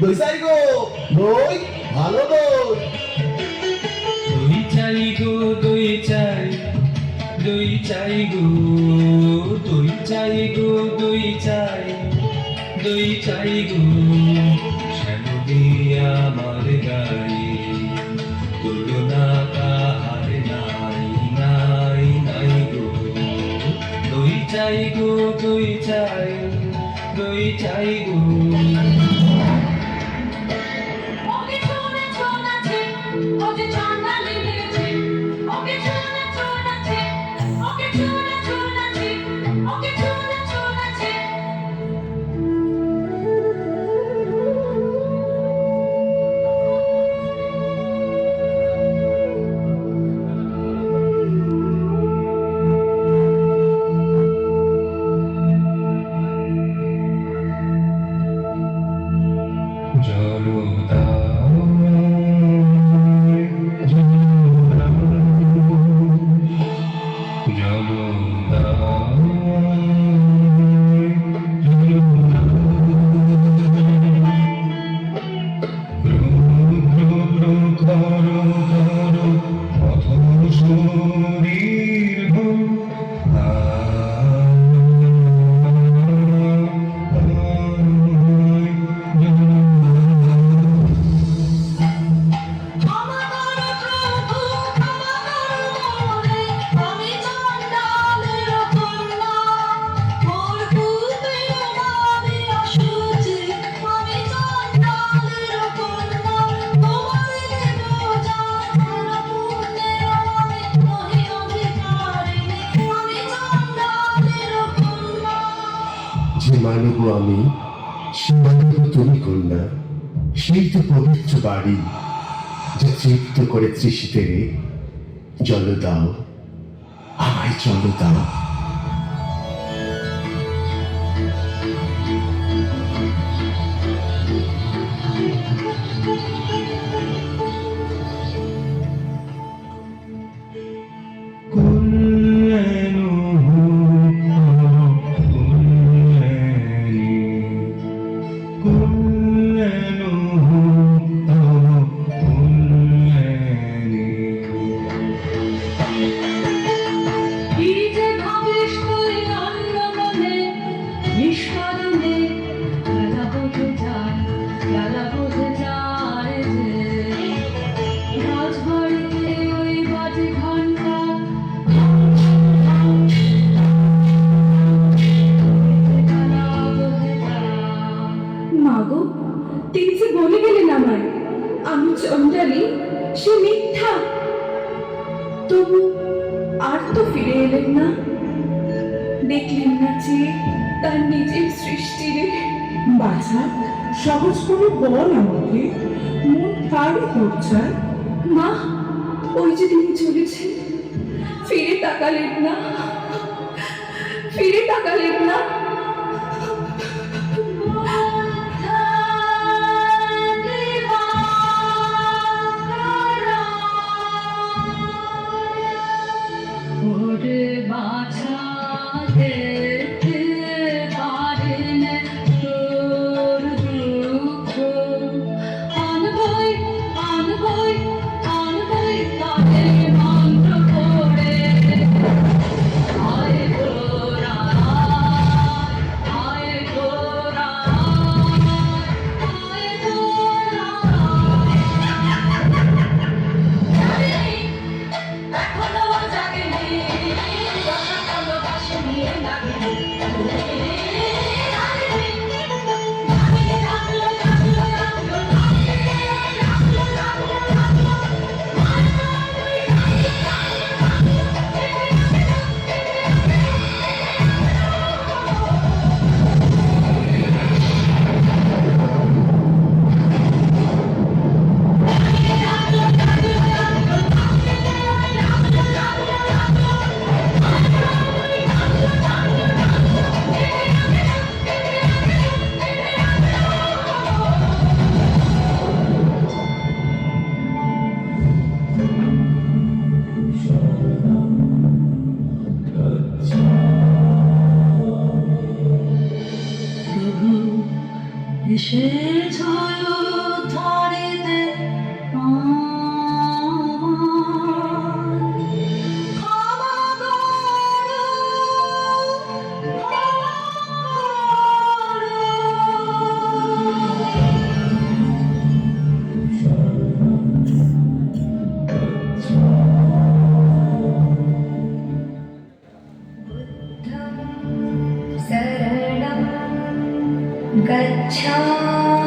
দই গো দই ভালো দই দই চাই গো, দই চাই দই চাই গো, দই চাই গো, দই চাই দই চাই গো শ্যামলি আমার গাড়ি তুলনা নাই নাই নাই গো। দই চাই গো, দই চাই দই চাই গো। Cho! যে মানব আমি। সে তুমি কন্যা, সেই তো পবিত্র বাড়ি যা তৃপ্ত করে তৃষিতে জল দাও, আমায় জল দাও। তো না? দেখলেন না যে তার নিজের সৃষ্টিরে বাছা সহজ করে বল আমাকে। মন কারই করছায় মা ওই যে তিনি চলেছেন। ফিরে তাকালেন না। ফিরে তাকালেন না। বাছা Cheio. शरणं गच्छामि